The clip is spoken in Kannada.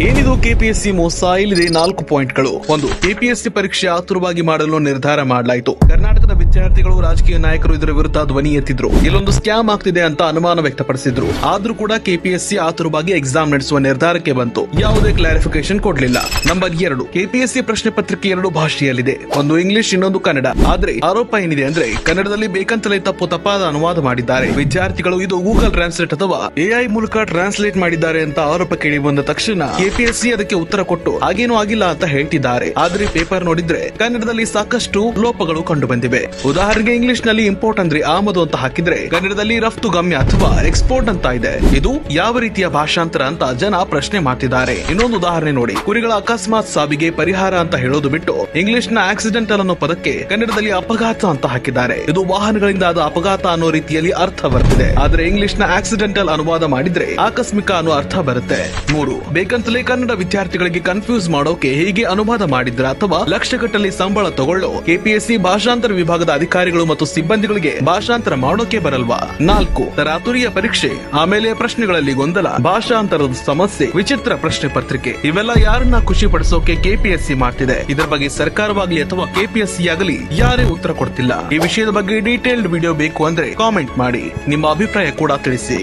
ಏನಿದು ಕೆಪಿಎಸ್ಸಿ ಮೋಸ? ಇಲ್ಲಿದೆ ನಾಲ್ಕು ಪಾಯಿಂಟ್ಗಳು. ಒಂದು, ಕೆಪಿಎಸ್ಸಿ ಪರೀಕ್ಷೆ ಆತುರವಾಗಿ ಮಾಡಲು ನಿರ್ಧಾರ ಮಾಡಲಾಯಿತು. ಕರ್ನಾಟಕದ ವಿದ್ಯಾರ್ಥಿಗಳು, ರಾಜಕೀಯ ನಾಯಕರು ಇದರ ವಿರುದ್ಧ ಧ್ವನಿ ಎತ್ತಿದ್ರು. ಇಲ್ಲೊಂದು ಸ್ಕ್ಯಾಮ್ ಆಗ್ತಿದೆ ಅಂತ ಅನುಮಾನ ವ್ಯಕ್ತಪಡಿಸಿದ್ರು. ಆದ್ರೂ ಕೂಡ ಕೆಪಿಎಸ್ಸಿ ಆತುರವಾಗಿ ಎಕ್ಸಾಮ್ ನಡೆಸುವ ನಿರ್ಧಾರಕ್ಕೆ ಬಂತು. ಯಾವುದೇ ಕ್ಲಾರಿಫಿಕೇಶನ್ ಕೊಡಲಿಲ್ಲ. ನಂಬರ್ ಎರಡು, ಕೆಪಿಎಸ್ಸಿ ಪ್ರಶ್ನೆ ಪತ್ರಿಕೆ ಎರಡು ಭಾಷೆಯಲ್ಲಿದೆ. ಒಂದು ಇಂಗ್ಲಿಷ್, ಇನ್ನೊಂದು ಕನ್ನಡ. ಆದ್ರೆ ಆರೋಪ ಏನಿದೆ ಅಂದ್ರೆ, ಕನ್ನಡದಲ್ಲಿ ಬೇಕಂತಲೇ ತಪ್ಪು, ತಪ್ಪಾದ ಅನುವಾದ ಮಾಡಿದ್ದಾರೆ. ವಿದ್ಯಾರ್ಥಿಗಳು ಇದು ಗೂಗಲ್ ಟ್ರಾನ್ಸ್ಲೇಟ್ ಅಥವಾ ಎಐ ಮೂಲಕ ಟ್ರಾನ್ಸ್ಲೇಟ್ ಮಾಡಿದ್ದಾರೆ ಅಂತ ಆರೋಪ ಕೇಳಿ ಬಂದ ತಕ್ಷಣ ಕೆಪಿಎಸ್ಸಿ ಅದಕ್ಕೆ ಉತ್ತರ ಕೊಟ್ಟು ಹಾಗೇನೂ ಆಗಿಲ್ಲ ಅಂತ ಹೇಳ್ತಿದ್ದಾರೆ. ಆದ್ರೆ ಪೇಪರ್ ನೋಡಿದ್ರೆ ಕನ್ನಡದಲ್ಲಿ ಸಾಕಷ್ಟು ಲೋಪಗಳು ಕಂಡು ಬಂದಿವೆ ಉದಾಹರಣೆಗೆ ಇಂಗ್ಲಿಷ್ನಲ್ಲಿ ಇಂಪೋರ್ಟ್ ಅಂದ್ರೆ ಆಮದು ಅಂತ ಹಾಕಿದ್ರೆ ಕನ್ನಡದಲ್ಲಿ ರಫ್ತು ಗಮ್ಯ ಅಥವಾ ಎಕ್ಸ್ಪೋರ್ಟ್ ಅಂತ ಇದೆ. ಇದು ಯಾವ ರೀತಿಯ ಭಾಷಾಂತರ ಅಂತ ಜನ ಪ್ರಶ್ನೆ ಮಾಡ್ತಿದ್ದಾರೆ. ಇನ್ನೊಂದು ಉದಾಹರಣೆ ನೋಡಿ. ಕುರಿಗಳ ಅಕಸ್ಮಾತ್ ಸಾವಿಗೆ ಪರಿಹಾರ ಅಂತ ಹೇಳೋದು ಬಿಟ್ಟು ಇಂಗ್ಲಿಷ್ನ ಆಕ್ಸಿಡೆಂಟಲ್ ಅನ್ನೋ ಪದಕ್ಕೆ ಕನ್ನಡದಲ್ಲಿ ಅಪಘಾತ ಅಂತ ಹಾಕಿದ್ದಾರೆ. ಇದು ವಾಹನಗಳಿಂದ ಆದ ಅಪಘಾತ ಅನ್ನೋ ರೀತಿಯಲ್ಲಿ ಅರ್ಥ ಬರ್ತಿದೆ ಆದ್ರೆ ಇಂಗ್ಲಿಷ್ನ ಆಕ್ಸಿಡೆಂಟಲ್ ಅನುವಾದ ಮಾಡಿದ್ರೆ ಆಕಸ್ಮಿಕ ಅನ್ನೋ ಅರ್ಥ ಬರುತ್ತೆ. ಮೂರು, ಬೇಕಂತಲೇ ಕನ್ನಡ ವಿದ್ಯಾರ್ಥಿಗಳಿಗೆ ಕನ್ಫ್ಯೂಸ್ ಮಾಡೋಕೆ ಹೀಗೆ ಅನುವಾದ ಮಾಡಿದ್ರ ಅಥವಾ ಲಕ್ಷಗಟ್ಟಲೆ ಸಂಬಳ ತಗೊಳ್ಳೋ ಕೆಪಿಎಸ್ಸಿ ಭಾಷಾಂತರ ವಿಭಾಗದ ಅಧಿಕಾರಿಗಳು ಮತ್ತು ಸಿಬ್ಬಂದಿಗಳಿಗೆ ಭಾಷಾಂತರ ಮಾಡೋಕೆ ಬರಲ್ವಾ? ನಾಲ್ಕು, ತರಾತುರಿಯ ಪರೀಕ್ಷೆ, ಆಮೇಲೆ ಪ್ರಶ್ನೆಗಳಲ್ಲಿ ಗೊಂದಲ, ಭಾಷಾಂತರದ ಸಮಸ್ಯೆ, ವಿಚಿತ್ರ ಪ್ರಶ್ನೆ ಪತ್ರಿಕೆ, ಇವೆಲ್ಲ ಯಾರನ್ನ ಖುಷಿ ಪಡಿಸೋಕೆ ಕೆಪಿಎಸ್ಸಿ ಮಾಡ್ತಿದೆ? ಇದರ ಬಗ್ಗೆ ಸರ್ಕಾರವಾಗಲಿ ಅಥವಾ ಕೆಪಿಎಸ್ಸಿ ಆಗಲಿ ಯಾರೇ ಉತ್ತರ ಕೊಡ್ತಿಲ್ಲ. ಈ ವಿಷಯದ ಬಗ್ಗೆ ಡೀಟೇಲ್ಡ್ ವಿಡಿಯೋ ಬೇಕು ಅಂದ್ರೆ ಕಾಮೆಂಟ್ ಮಾಡಿ. ನಿಮ್ಮ ಅಭಿಪ್ರಾಯ ಕೂಡ ತಿಳಿಸಿ.